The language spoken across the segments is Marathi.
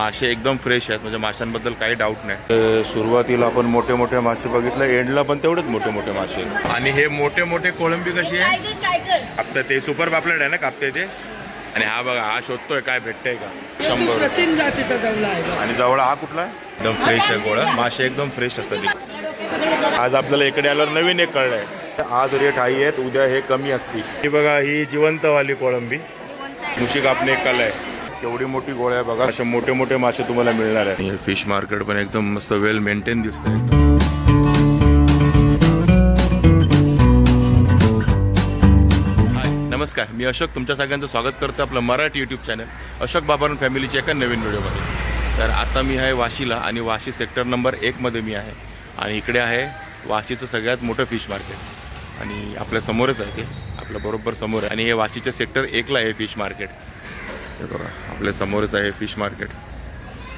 मासे एकदम फ्रेश आहेत. म्हणजे माशांबद्दल काही डाऊट नाही. तर सुरुवातीला आपण मोठे मोठे मासे बघितले एंडला पण तेवढेच मोठे मोठे मासे. आहेत. आणि हे मोठे मोठे कोळंबी कशी आहे? कापते ते सुपर पापलेट आहे ना कापते ते? आणि हा बघा हा शोधतोय काय भेटतंय का? शंभर. आणि जवळ हा कुठला आहे? एकदम फ्रेश आहे गोळा. मासे एकदम फ्रेश असतात. आज आपल्याला इकडे आल्यावर नवीन एक कळलंय. आज रेट हाई आहेत उद्या हे कमी असतील. ही बघा ही जिवंतवाली कोळंबी. मुशी कापणे एक कला आहे. केवढी मोठी गोळ्या आहे बघा. असे मोठे मोठे मासे तुम्हाला मिळणार आहे हे फिश मार्केट पण एकदम मस्त वेल मेंटेन दिसतंय. हाय नमस्कार मी अशोक तुमच्या सगळ्यांचं स्वागत करतो आपलं मराठी यूट्यूब चॅनल अशोक बाबारन फॅमिलीच्या एका नवीन व्हिडिओमध्ये. तर आता मी आहे वाशीला आणि वाशी सेक्टर नंबर एकमध्ये मी आहे. आणि इकडे आहे वाशीचं सगळ्यात मोठं फिश मार्केट आणि आपल्या समोरच आहे ते. आपल्या बरोबर समोर आहे. आणि हे वाशीच्या सेक्टर एकला आहे फिश मार्केट हे बघा आपल्या समोरच आहे फिश मार्केट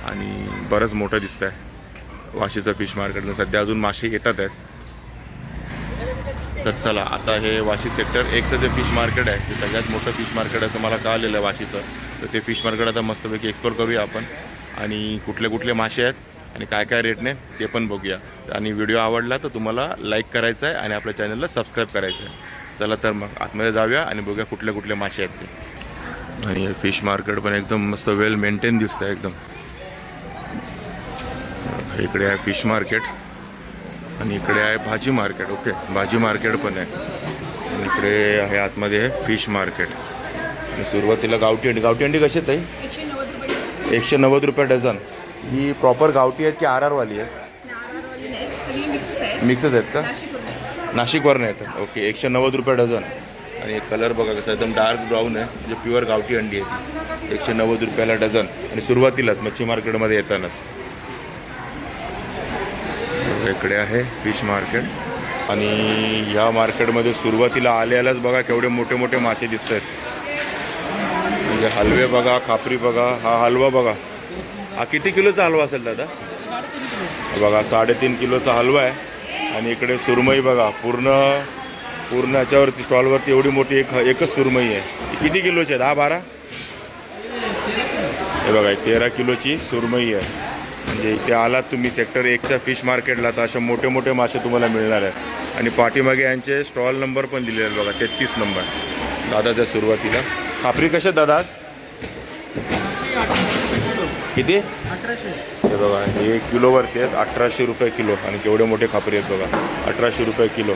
आणि बरंच मोठं दिसतं आहे वाशीचं फिश मार्केट सध्या अजून मासे येतात आहेत. तर चला आता हे वाशी सेक्टर एकचं जे फिश मार्केट आहे ते सगळ्यात मोठं फिश मार्केट असं मला कळलेलं आहे वाशीचं. तर ते फिश मार्केट आता मस्तपैकी एक्सप्लोर करूया आपण. आणि कुठले कुठले मासे आहेत आणि काय काय रेटने ते पण बघूया. आणि व्हिडिओ आवडला तर तुम्हाला लाईक करायचा आहे आणि आपल्या चॅनलला सबस्क्राईब करायचं आहे चला तर मग आतमध्ये जाऊया आणि बघूया कुठले कुठले मासे आहेत ते. आणि फिश मार्केट पण एकदम मस्त वेल मेंटेन दिसतं एकदम. इकडे आहे फिश मार्केट. आणि इकडे आहे भाजी मार्केट ओके भाजी मार्केट पण आहे. आणि इकडे आहे आतमध्ये फिश मार्केट. आणि सुरुवातीला गावठी अंडी. गावठी अंडी कशी आहेत ताई? एकशे नव्वद रुपये डझन. ही प्रॉपर गावठी आहेत की आर आरवाली आहे सगळी मिक्सच आहे आहेत का? नाशिकवरून. येतात. ओके एकशे नव्वद रुपये डझन. आणि एक कलर बघा कसा एकदम डार्क ब्राऊन आहे. म्हणजे प्युअर गावठी अंडी आहे. एकशे नव्वद रुपयाला डझन. आणि सुरुवातीलाच मच्छी मार्केटमध्ये येतानाच. इकडे आहे फिश मार्केट आणि ह्या मार्केटमध्ये सुरुवातीला आल्यालाच बघा केवढे मोठे मोठे मासे दिसत आहेत म्हणजे हलवे बघा खापरी बघा हा हलवा बघा. हा किती किलोचा हलवा असेल दादा? बघा साडेतीन किलोचा हलवा आहे. आणि इकडे सुरमई बघा पूर्ण पूर्ण याच्यावरती स्टॉलवरती एवढी मोठी एक एकच सुरमई आहे. किती किलोची आहे? दहा बारा? हे बघा तेरा किलोची सुरमई आहे. म्हणजे इथे आलात तुम्ही सेक्टर एकच्या फिश मार्केटला तर असे मोठे मोठे मासे तुम्हाला मिळणार आहेत. आणि पाठीमागे यांचे स्टॉल नंबर पण दिलेले आहेत बघा तेहतीस नंबर दादाच्या सुरुवातीला. खापरी कशा आहेत दादा किती? हे बघा. हे किलोवरती आहेत अठराशे रुपये किलो. आणि केवढे मोठे खापरे आहेत बघा. अठराशे रुपये किलो.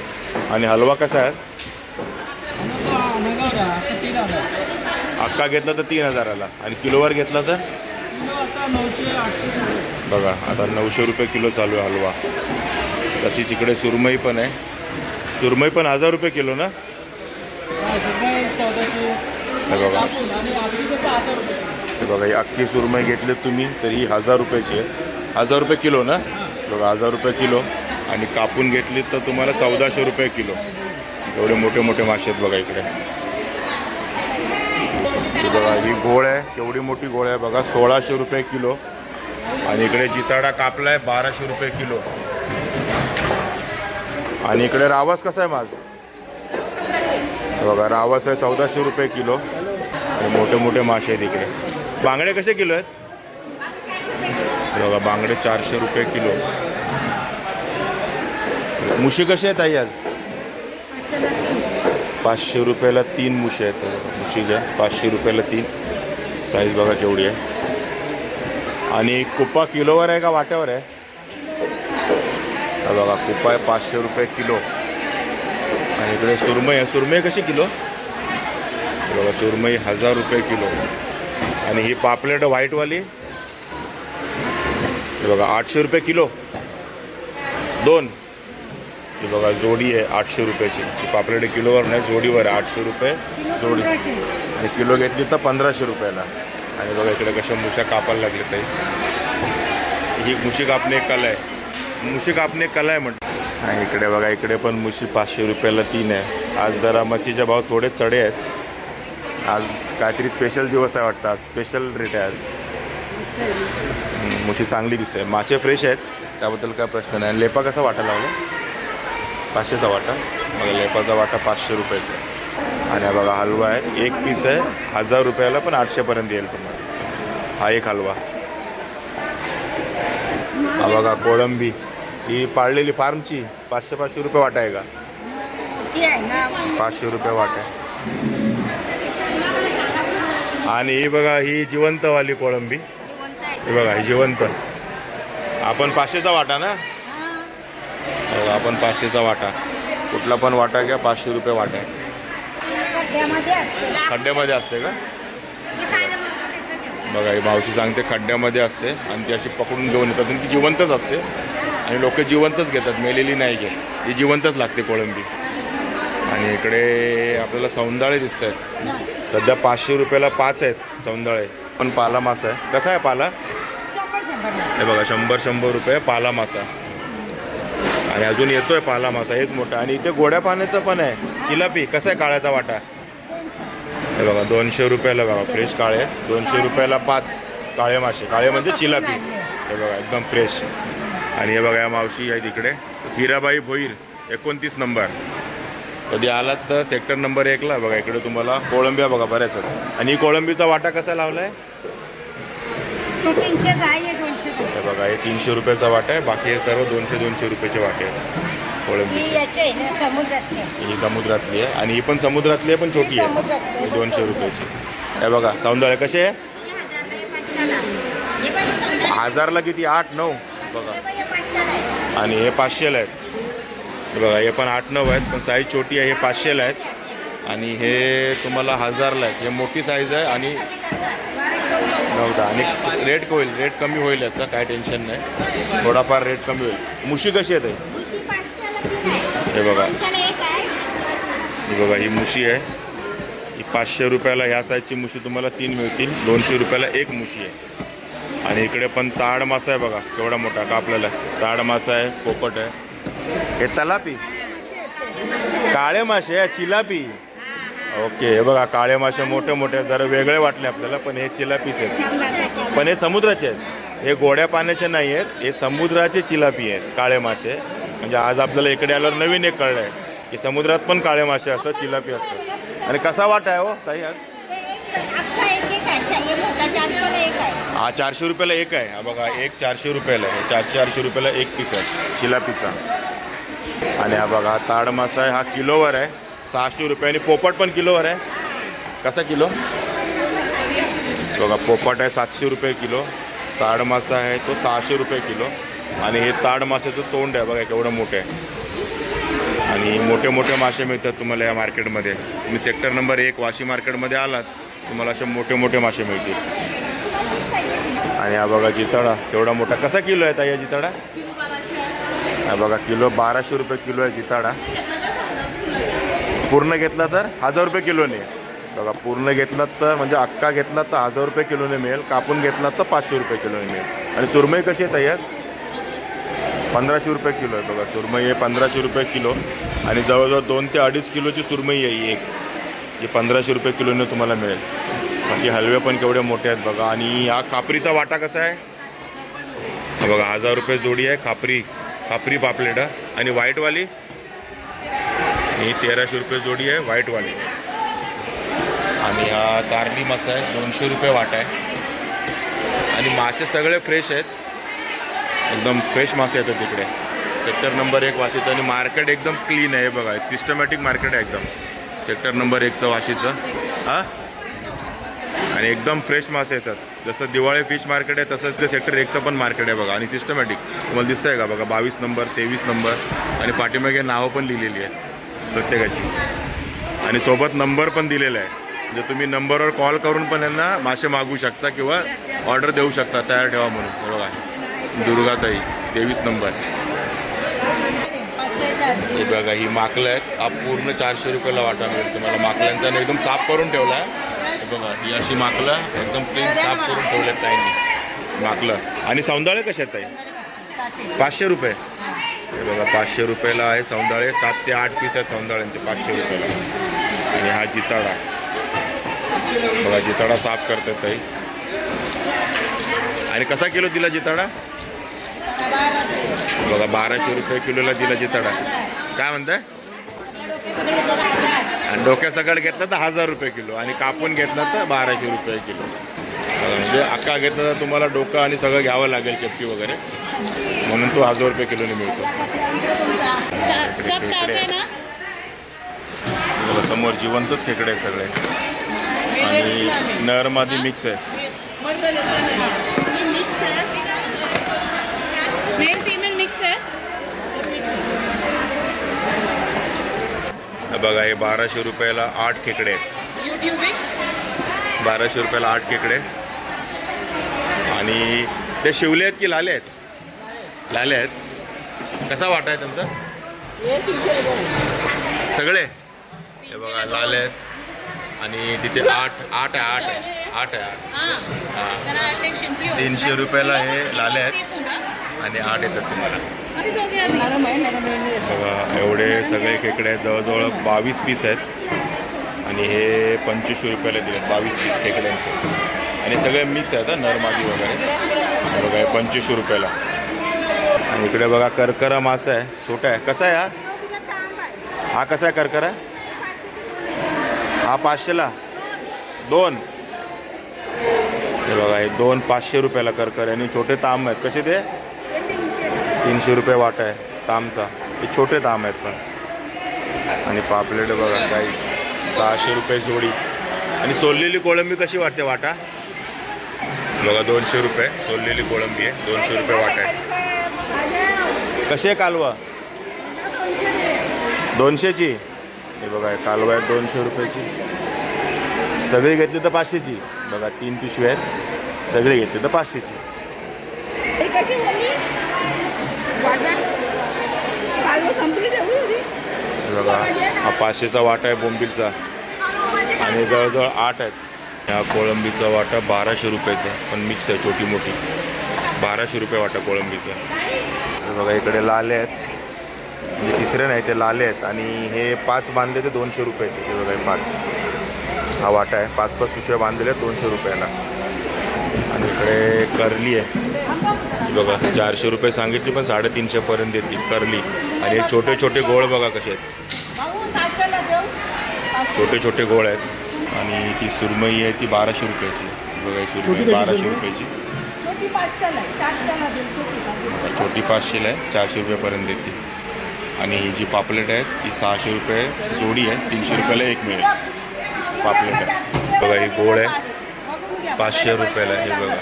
आणि हलवा कसा आहे अक्का घेतला तर तीन हजाराला. आणि किलोवर घेतला तर? बघा आता नऊशे रुपये किलो चालू आहे हलवा. तशीच इकडे सुरमई पण आहे. सुरमई पण हजार रुपये किलो ना? हे बघा. हे बघा ही अख्खी सुरमई घेतली तुम्ही तर ही हजार रुपयाची आहे. हजार रुपये किलो ना? बघा हजार रुपये किलो. आणि कापून घेतली तर तुम्हाला चौदाशे रुपये किलो. एवढे मोठे मोठे मासे आहेत बघा इकडे. बघा ही घोळ आहे केवढी मोठी घोळ आहे बघा सोळाशे रुपये किलो. आणि इकडे जिताडा कापला आहे बाराशे रुपये किलो. आणि इकडे रावस कसा आहे माझ बघा रावस आहे चौदाशे रुपये किलो. मोठे मोठे मासे आहेत इकडे. बांगडे कसे किलो आहेत? बघा बांगडे चारशे रुपये किलो. मुशी कसे आहेत आई आज? पाचशे रुपयाला तीन मुशी आहेत. मुशी घ्या पाचशे रुपयाला तीन. साईज बघा केवढी आहे. आणि कुप्पा किलोवर आहे का वाट्यावर आहे? बघा कुप्पा आहे पाचशे रुपये किलो. आणि इकडे सुरमई आहे. सुरमई कशी किलो? बघा सुरमई हजार रुपये किलो. आणि ही पापलेट व्हाईटवाली. हे बघा आठशे रुपये किलो. दोन. ही बघा जोडी आहे आठशे रुपयाची. ही पापलेट किलोवर नाही जोडीवर आहे आठशे रुपये. जोडी. आणि किलो घेतली तर पंधराशे रुपयाला. आणि बघा इकडे कशा मुश्या कापायला लागले ताई. ही मुशी कापणे एक कला आहे. मुशी कापणे एक कला आहे म्हटलं आणि इकडे बघा इकडे पण मुशी पाचशे रुपयाला तीन आहे. आज जरा मच्छीचे भाव थोडे चढे आहेत. आज काहीतरी स्पेशल दिवस आहे वाटतं. आज स्पेशल रेट आहे आज. मुशी चांगली दिसते. मासे फ्रेश आहेत. त्याबद्दल काय प्रश्न नाही. आणि लेपा कसा वाटा लावला पाचशेचा वाटा. बघा लेपाचा वाटा पाचशे रुपयाचा आहे. आणि हा बघा हलवा आहे. एक पीस आहे. हजार रुपयाला पण आठशेपर्यंत येईल तुम्हाला हा एक हलवा. हा बघा कोळंबी. ही पाळलेली फार्मची. पाचशे पाचशे रुपये वाटा आहे का? पाचशे रुपये वाटा आहे. आणि ही बघा ही जिवंतवाली कोळंबी. हे बघा ही जिवंत. आपण पाचशेचा वाटा ना? हे. बघा, आपण पाचशेचा वाटा. कुठला पण वाटा घ्या पाचशे रुपये वाटा खड्ड्यामध्ये असते. खड्ड्यामध्ये असते का? बघा ही मावशी सांगते खड्ड्यामध्ये असते आणि ती अशी पकडून घेऊन येतात आणि ती जिवंतच असते. आणि लोक जिवंतच घेतात मेलेली नाही घेत. ती जिवंतच लागते कोळंबी. आणि इकडे आपल्याला सौंदाळे दिसत आहेत सध्या पाचशे रुपयाला पाच आहेत सौंदाळे. पण पाला मासा आहे. कसा आहे पाला? हे बघा शंभर शंभर रुपये पाला मासा. आणि अजून येतोय पाला मासा हेच मोठा. आणि इथे गोड्या पाण्याचं पण आहे. चिलापी कसा आहे काळ्याचा वाटा? हे बघा दोनशे रुपयाला बघा फ्रेश काळे. दोनशे रुपयाला पाच काळे मासे. काळे म्हणजे चिलापी हे बघा एकदम फ्रेश. आणि हे बघा या मावशी आहेत इकडे हिराबाई भोईर एकोणतीस नंबर. कधी आलात तर सेक्टर नंबर एकला बघा इकडे तुम्हाला कोळंबिया बघा बऱ्याच आहेत. आणि ही कोळंबीचा वाटा कसा लावलाय? आहे हे बघा हे तीनशे रुपयाचा वाटा आहे. बाकी हे सर्व दोनशे दोनशे रुपयाचे वाटे आहेत. कोळंबी ही समुद्रातली आहे. ही समुद्रातली आहे. आणि ही पण समुद्रातली आहे पण छोटी आहे. ही दोनशे. रुपयाची. हे बघा सौंदर्य कसे आहे. हजारला किती? आठ नऊ. बघा. आणि हे पाचशेला आहेत. बघा हे पण आठ नऊ आहेत पण साईज छोटी आहे हे पाचशेला आहेत. आणि हे तुम्हाला हजारला आहेत. हे मोठी साईज आहे आणि नऊदा. आणि रेट होईल. रेट कमी होईल याचा काय टेन्शन नाही. थोडाफार रेट कमी होईल. मुशी कशी आहे आहे. हे बघा. आहे. ही बघा ही मुशी आहे. ही पाचशे रुपयाला ह्या साईजची मुशी तुम्हाला तीन मिळतील. दोनशे रुपयाला एक मुशी आहे. आणि इकडे पण ताड मासा आहे बघा केवढा मोठा का आपल्याला. ताड मासा आहे पोपट आहे. हे तलापी. काळे मासे चिलापी. ओके हे बघा काळे मासे मोठे मोठे जरा वेगळे वाटले आपल्याला पण हे चिलापीच आहेत. पण हे समुद्राचे आहेत. हे गोड्या पाण्याचे नाही आहेत हे समुद्राचे चिलापी आहेत काळे मासे. म्हणजे आज आपल्याला इकडे आल्यावर नवीन एक कळलं आहे की समुद्रात पण काळे मासे असतात चिलापी असतात. आणि कसा वाटा आहे हो ताई आज? हा चारशे रुपयाला एक आहे. हा बघा एक चारशे रुपयाला आहे. चारशे चारशे रुपयाला एक पीस आहे चिलापीचा. आणि हा बघा हा ताड मासा आहे हा किलोवर आहे. सहाशे रुपये आणि पोपट पण किलोवर आहे. कसा किलो? बघा पोपट आहे सातशे रुपये किलो. ताड मासा आहे तो सहाशे रुपये किलो. आणि हे ताड माशाचं तोंड आहे बघा केवढं मोठं आहे. आणि मोठे मोठे मासे मिळतात तुम्हाला या मार्केटमध्ये. तुम्ही सेक्टर नंबर एक वाशी मार्केटमध्ये आलात तुम्हाला असे मोठे मोठे मासे मिळतील. आणि हा बघा जिताडा केवढा मोठा. कसा किलो आहे ताई या जितडा बघा किलो बाराशे रुपये किलो आहे जिताडा. पूर्ण घेतला तर हजार रुपये किलोने. बघा पूर्ण घेतला तर म्हणजे अक्का घेतला तर हजार रुपये किलोने मिळेल कापून घेतला तर पाचशे रुपये किलोने मिळेल. आणि सुरमई कशी आहे तयार? पंधराशे रुपये किलो आहे बघा सुरमई आहे पंधराशे रुपये किलो. आणि जवळजवळ दोन ते अडीच किलोची सुरमई आहे एक जी पंधराशे रुपये किलोने तुम्हाला मिळेल. बाकी हलवे पण केवढे मोठे आहेत बघा. आणि हा खापरीचा वाटा कसा आहे? बघा हजार रुपये जोडी आहे खापरी. खापरी पापलेट आणि व्हाईटवाली? ही तेराशे रुपये जोडी आहे व्हाईटवाली. आणि हा तारली मासा आहे दोनशे रुपये वाटा आहे. आणि मासे सगळे फ्रेश आहेत. एकदम फ्रेश मासे येतात तिकडे. सेक्टर नंबर एक वाशीचं आणि मार्केट एकदम क्लीन आहे बघा. सिस्टमॅटिक मार्केट आहे एकदम. सेक्टर नंबर एकचं वाशीचं. हां? आणि एकदम फ्रेश मासे येतात. जसं दिवाळी फिश मार्केट आहे तसंच ते सेक्टर एकचं पण मार्केट आहे बघा. आणि सिस्टमॅटिक तुम्हाला दिसतं आहे का? बघा बावीस नंबर तेवीस नंबर आणि पाठीमागे नावं पण लिहिलेली आहेत प्रत्येकाची. आणि सोबत नंबर पण दिलेला आहे. जे तुम्ही नंबरवर कॉल करून पण यांना मासे मागू शकता किंवा ऑर्डर देऊ शकता तयार ठेवा म्हणून. हे बघा दुर्गाताई तेवीस नंबर हे बघा ही माकलं आहेत. हा पूर्ण चारशे रुपयाला वाटा मिळेल तुम्हाला. माकल्यांचा एकदम साफ करून ठेवला आहे. बघा ही अशी माकलं एकदम क्लीन साफ करून ठेवले आहेत ताईंनी माकलं. आणि सौंदाळे कसे आहेत ताई? पाचशे रुपये. हे बघा पाचशे रुपयाला आहे सौंदाळे सात ते आठ पीस आहेत सौंदाळ्यांचे पाचशे रुपयाला. आणि हा जिताडा. बघा जिताडा साफ करतात ताई. आणि कसा किलो दिला जिताडा? बघा बाराशे रुपये किलोला दिला जिताडा. काय म्हणताय? आणि डोक्या सगळं घेतलं तर हजार रुपये किलो आणि कापून घेतलं तर बाराशे रुपये किलो. म्हणजे अक्का घेतलं तर तुम्हाला डोकं आणि सगळं घ्यावं लागेल चपटी वगैरे. म्हणून तो हजार रुपये किलोने मिळतो. समोर जिवंतच खेकडे आहे सगळे. आणि नर मादी मिक्स आहे मिक्स आहे मेल फीमेल मिक्स आहे हे बघा हे बाराशे रुपयाला आठ खेकडे आहेत. बाराशे रुपयाला आठ खेकडे. आणि ते शिवले आहेत की लाले आहेत? लाले आहेत. कसा वाटा आहे त्यांचा सगळे? हे बघा लाले आहेत. आणि तिथे आठ आठ आहे आठ आहे. आठ आहे आठ. हां. तीनशे रुपयाला हे लाले आहेत? आणि आठ येतात तुम्हाला. बघा एवढे सगळे खेकडे आहेत जवळजवळ बावीस पीस आहेत. आणि हे पंचवीसशे रुपयाला दिले बावीस पीस खेकड्यांचे. आणि सगळे मिक्स आहेत नरमादी वगैरे. बघा हे पंचवीसशे रुपयाला. आणि इकडे बघा करकरा मासा आहे छोटा आहे. कसा आहे हा? हा कसा आहे करकरा? हा पाचशेला? दोन. हे बघा हे दोन पाचशे रुपयाला करकर आणि छोटे तांब आहेत. कसे ते? तीनशे रुपये वाटा आहे तामचा. हे छोटे ताम आहेत पण. आणि पापलेट बघा साईज सहाशे रुपये जोडी. आणि सोललेली कोळंबी कशी वाटते वाटा? बघा दोनशे रुपये. सोललेली कोळंबी आहे दोनशे रुपये वाटा आहे. कशी आहे कालवा? दोनशेची. हे बघा कालवा आहे दोनशे रुपयाची. सगळी घेतली तर पाचशेची. बघा तीन पिशवी आहेत. सगळी घेतली तर पाचशेची कशी बोलली वाटण कालवं संपली तेवढी होती हे बघा हा पाचशेचा वाटा आहे बोंबिलचा. आणि जवळजवळ आठ आहेत. ह्या कोळंबीचा वाटा बाराशे रुपयाचा पण मिक्स आहे छोटी मोठी बाराशे रुपये वाटा कोळंबीचा. बघा इकडे लाले आहेत. म्हणजे तिसरे नाही ते लाले आहेत. आणि हे पाच बांधले ते दोनशे रुपयाचे. हे बघा पाच. हा वाटा आहे. पाच पाच पिशव्या बांधलेल्या आहेत दोनशे रुपयाला. आणि इकडे करली आहे. बघा चारशे रुपये सांगितली पण साडेतीनशेपर्यंत देतील करली. आणि हे छोटे छोटे गोळ बघा कसे आहेत. छोटे छोटे गोळ आहेत. आणि ती सुरमई आहे ती बाराशे रुपयाची. बघा ही सुरमई बाराशे रुपयाची. छोटी पाचशेला आहे चारशे रुपयापर्यंत देते आणि ही जी पापलेट आहे ती सहाशे रुपये जोडी आहे तीनशे रुपयाला एक मिळेल. पापलेट आहे. बघा ही गोळ आहे. पाचशे रुपयाला आहे हे बघा.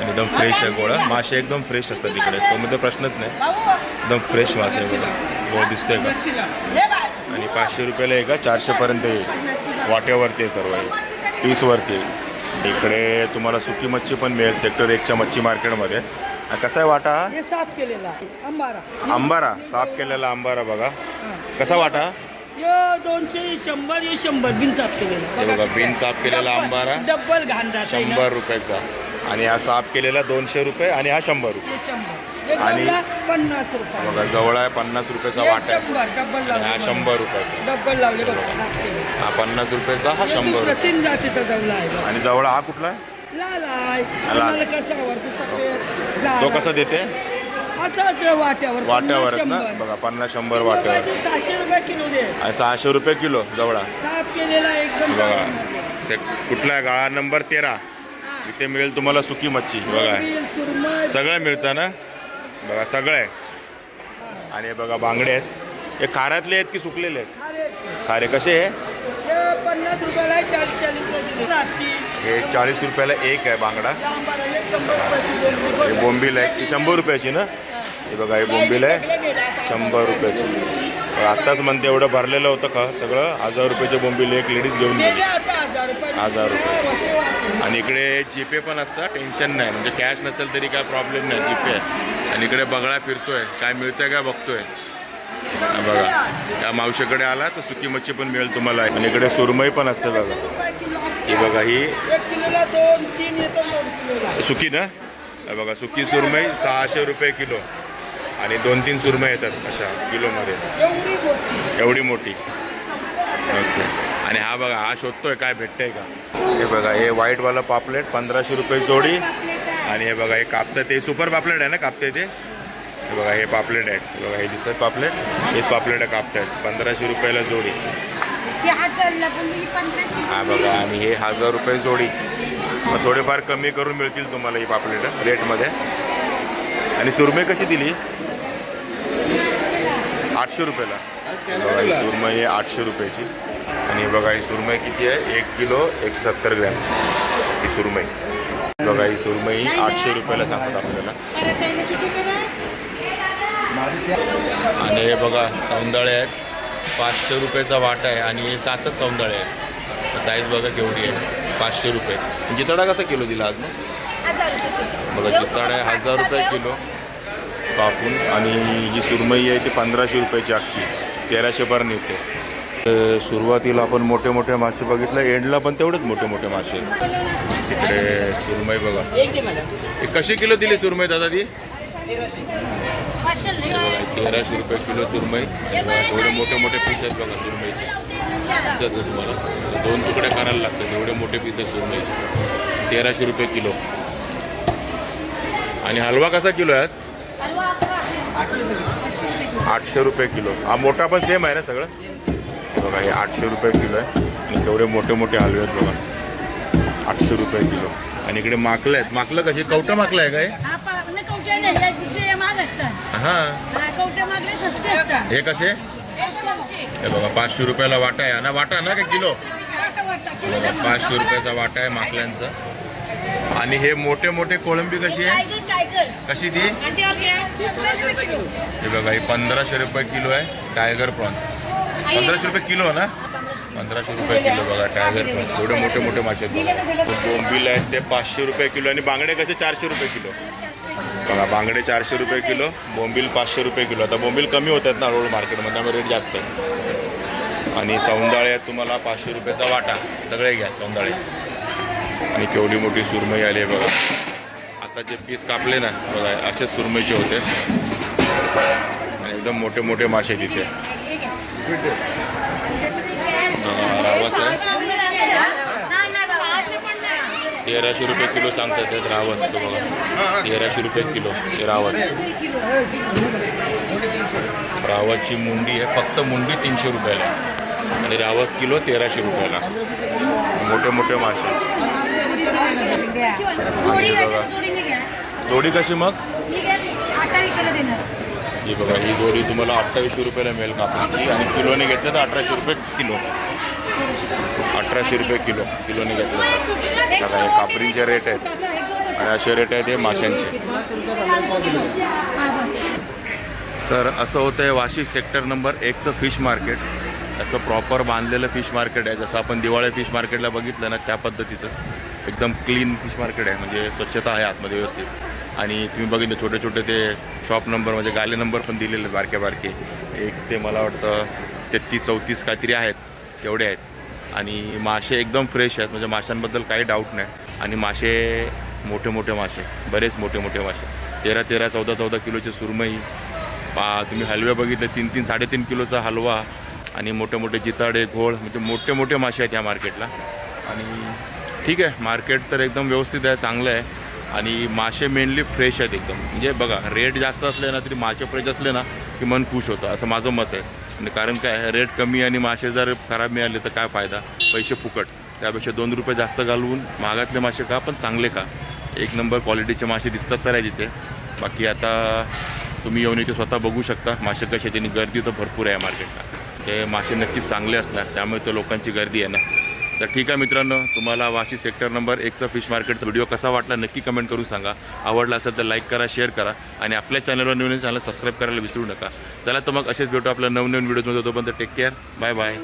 आणि एकदम फ्रेश आहे गोळा. मासे एकदम फ्रेश असतात तिकडे तो म्हणजे प्रश्नच नाही. एकदम फ्रेश मासे आहे बघा गोळ दिसतंय का? आणि पाचशे रुपयाला आहे का? चारशेपर्यंत येईल. वाट्यावरती आहे सर्व पीसवरती आहे. इकडे तुम्हाला सुकी मच्छी पण मिळेल सेक्टर एकच्या मच्छी मार्केटमध्ये. कसा आहे वाटा हा? साफ केलेला. अंबारा. आंबारा साफ केलेला आंबारा बघा. कसा वाटा? यो दोनशे शंभर शंभर. बिन साफ केलेला. बघा, बिन. साफ केलेला अंबारा. डब्बल घाण. शंभर रुपयाचा. आणि हा साफ केलेला दोनशे रुपये आणि हा शंभर रुपये. आणि- जवळा पन्नास रुपये. बघा जवळ आहे पन्नास रुपयाचा हे वाटा आहे. हा शंभर रुपयाचा. डब्बल लावले हा पन्नास रुपयाचा हा शंभर तीन जातीचा जवला आहे. आणि जवळ हा कुठला आहे? तो कसा देते? असाच वाट्यावर वाट्यावर ना. बघा पन्नास शंभर वाट्यावर. सहाशे रुपये किलो दे. सहाशे रुपये किलो जवळा. साफ केलेला एकदम बघा कुठला आहे? गाळा नंबर तेरा. इथे मिळेल तुम्हाला सुकी मच्छी बघा. सगळं मिळतं ना? बघा सगळं आहे. आणि हे बघा बांगडे आहेत. हे खाऱ्यातले आहेत की सुकलेले आहेत? खारे कसे आहे हे पन्नास रुपयाला हे चाळीस रुपयाला एक आहे बांगडा. हे. बोंबील आहे. शंभर रुपयाची ना? हे बघा हे बोंबील आहे. शंभर रुपयाची. आत्ताच म्हणते एवढं भरलेलं होतं का सगळं? हजार रुपयाचे बोंबील एक लेडीज घेऊन गेली. हजार रुपये. आणि इकडे जीपे पण असतं टेन्शन नाही. म्हणजे कॅश नसेल तरी काय प्रॉब्लेम नाही जीपे. आहे आणि इकडे बगळा फिरतोय. काय मिळतंय काय बघतोय. बघा. त्या मावशीकडे आला तर सुकी मच्छी पण मिळेल तुम्हाला. आणि इकडे सुरमई पण असते बघा. की ही बघा ही. सुकी ना? बघा सुकी सुरमई सहाशे रुपये किलो. आणि दोन तीन सुरमई येतात अशा किलोमध्ये. एवढी मोठी? ओके. आणि हा बघा हा शोधतोय काय भेटतंय का? हे बघा हे व्हाईटवाला पापलेट पंधराशे रुपये जोडी. आणि हे बघा हे कापतं ते सुपर पापलेट आहे ना कापते ते? हे बघा हे पापलेट आहेत हे बघा हे दिसतात पापलेट. हेच पापलेट कापतायत पंधराशे रुपयाला जोडी. हा बघा आणि हे हजार रुपये जोडी. मग थोडेफार कमी करून मिळतील तुम्हाला ही पापलेट रेटमध्ये. आणि सुरमई कशी दिली? आठशे रुपयाला. बघा ही सुरमई आहे आठशे रुपयाची. आणि बघा ही सुरमई किती आहे? एक किलो एकशे सत्तर ग्रॅमची ही सुरमई. बघा ही सुरमई आठशे रुपयाला सांगतात आपल्याला. आणि हे बघा सौंदळे आहेत. पाचशे रुपयाचा वाटा आहे आणि हे सातच सौंदळे आहे साईज बघा केवढी आहे. पाचशे रुपये. म्हणजे जितडा कसा किलो दिला आज मग? हजार रुपये किलो. बघा जिताडा आहे हजार रुपये किलो. कापून आणि जी सुरमई आहे ती पंधराशे रुपयाची अख्खी तेराशे येते तर सुरुवातीला आपण मोठे मोठे मासे बघितले एंडला पण तेवढेच मोठे मोठे मासे आहेत. तिकडे सुरमई बघा. हे कशी किलो दिली सुरमई दादा ती? तेराशे. रुपये किलो सुरमई. एवढे मोठे मोठे पीस आहेत बघा सुरमईचे. तुम्हाला. दोन तुकडे करायला लागतात एवढे मोठे पीस आहेत सुरमईचे. तेराशे रुपये किलो. आणि हलवा कसा किलो आहे आज. आठशे रुपये किलो. हा मोठा पण सेम आहे ना सगळं? बघा हे आठशे रुपये किलो आहे. आणि केवढे मोठे मोठे हलवे आहेत बघा. आठशे रुपये किलो. आणि इकडे माकलं आहेत. माकलं कशी? कवटं माकलं आहे काय? हा हां कसे? हे बघा पाचशे रुपयाला वाटा आहे. ना वाटा ना का किलो? पाचशे रुपयाचा वाटा आहे माकल्यांचा. आणि हे मोठे मोठे कोळंबी कशी आहे? कशी ती? हे बघा ही पंधराशे रुपये किलो आहे टायगर प्रॉन्स पंधराशे रुपये किलो ना? पंधराशे रुपये किलो बघा टायगर प्रॉन्स एवढे मोठे मोठे मासे आहेत. बोंबील आहेत ते पाचशे रुपये किलो आणि बांगडे कसे? चारशे रुपये किलो. बघा बांगडे चारशे रुपये किलो बोंबील पाचशे रुपये किलो. आता बोंबील कमी होत आहेत ना रोड मार्केटमध्ये त्यामुळे रेट जास्त आहे. आणि सौंदाळे तुम्हाला पाचशे रुपयाचा वाटा. सगळे घ्या सौंदाळे. आणि केवढी मोठी सुरमई आली आहे बघा. आता जे पीस कापले ना बघा असेच सुरमईचे होते. आणि एकदम मोठे मोठे मासे तिथे. रावस आहे तेराशे रुपये किलो सांगतात त्यात रावस तो बघा. तेराशे रुपये किलो हे रावस रावाची मुंडी आहे फक्त मुंडी तीनशे रुपयाला. आणि रावस किलो तेराशे रुपयाला. मोठे मोठे मासे. जोडी घ्यायची तर घ्या. कशी मग? ही घ्या अठ्ठावीसशेला देणार. ही बघा ही जोडी तुम्हाला अठ्ठावीसशे रुपयाला मिळेल कापडची आणि किलोने घेतलं तर अठराशे रुपये किलो. अठराशे रुपये किलो किलोने घेतलं. तर बघा हे कापरींचे रेट आहेत. आणि असे रेट आहेत हे माशांचे. तर असं होतं आहे वाशी सेक्टर नंबर एकचं फिश मार्केट असं प्रॉपर बांधलेलं फिश मार्केट आहे. जसं आपण दिवाळी फिश मार्केटला बघितलं ना त्या पद्धतीचंच एकदम क्लीन फिश मार्केट आहे. म्हणजे स्वच्छता आहे आतमध्ये व्यवस्थित. आणि तुम्ही बघितलं छोटे छोटे ते शॉप नंबर म्हणजे गाले नंबर पण दिलेले आहेत बारके बारके एक ते मला वाटतं तेहतीस चौतीस काहीतरी आहेत. तेवढे आहेत. आणि मासे एकदम फ्रेश आहेत. म्हणजे माशांबद्दल काही डाऊट नाही. आणि मासे मोठे मोठे मासे. बरेच मोठे मोठे मासे. तेरा तेरा चौदा चौदा किलोचे सुरमई. पा तुम्ही हलवे बघितले तीन तीन साडेतीन किलोचा हलवा. आणि मोठे मोठे जिताडे घोळ म्हणजे मोठे मोठे मासे आहेत या मार्केटला. आणि ठीक आहे मार्केट तर एकदम व्यवस्थित आहे चांगलं आहे. आणि मासे मेनली फ्रेश आहेत एकदम. म्हणजे बघा रेट जास्त असले ना तरी मासे फ्रेश असले ना की मन खुश होतं असं माझं मत आहे. आणि कारण काय रेट कमी आणि मासे जर खराब मिळाले तर काय फायदा? पैसे फुकट. त्यापेक्षा दोन रुपये जास्त घालवून महागातले मासे का पण चांगले का एक नंबर क्वालिटीचे मासे दिसतात तर आहे तिथे. बाकी आता तुम्ही येऊन इथे स्वतः बघू शकता मासे कसे त्यांनी गर्दी तर भरपूर आहे मार्केटला. ते मासे नक्कीच चांगले असणार त्यामुळे तो लोकांची गर्दी आहे ना. तर ठीक आहे मित्रांनो तुम्हाला वाशी सेक्टर नंबर एकचा फिश मार्केटचा व्हिडिओ कसा वाटला नक्की कमेंट करून सांगा. आवडला असेल तर लाईक करा शेअर करा आणि आपल्या चॅनलवर नवीन चॅनल सबस्क्राईब करायला विसरू नका. चला तर मग असेच भेटू आपल्या नवनवीन व्हिडिओमध्ये तोपर्यंत टेक केअर बाय बाय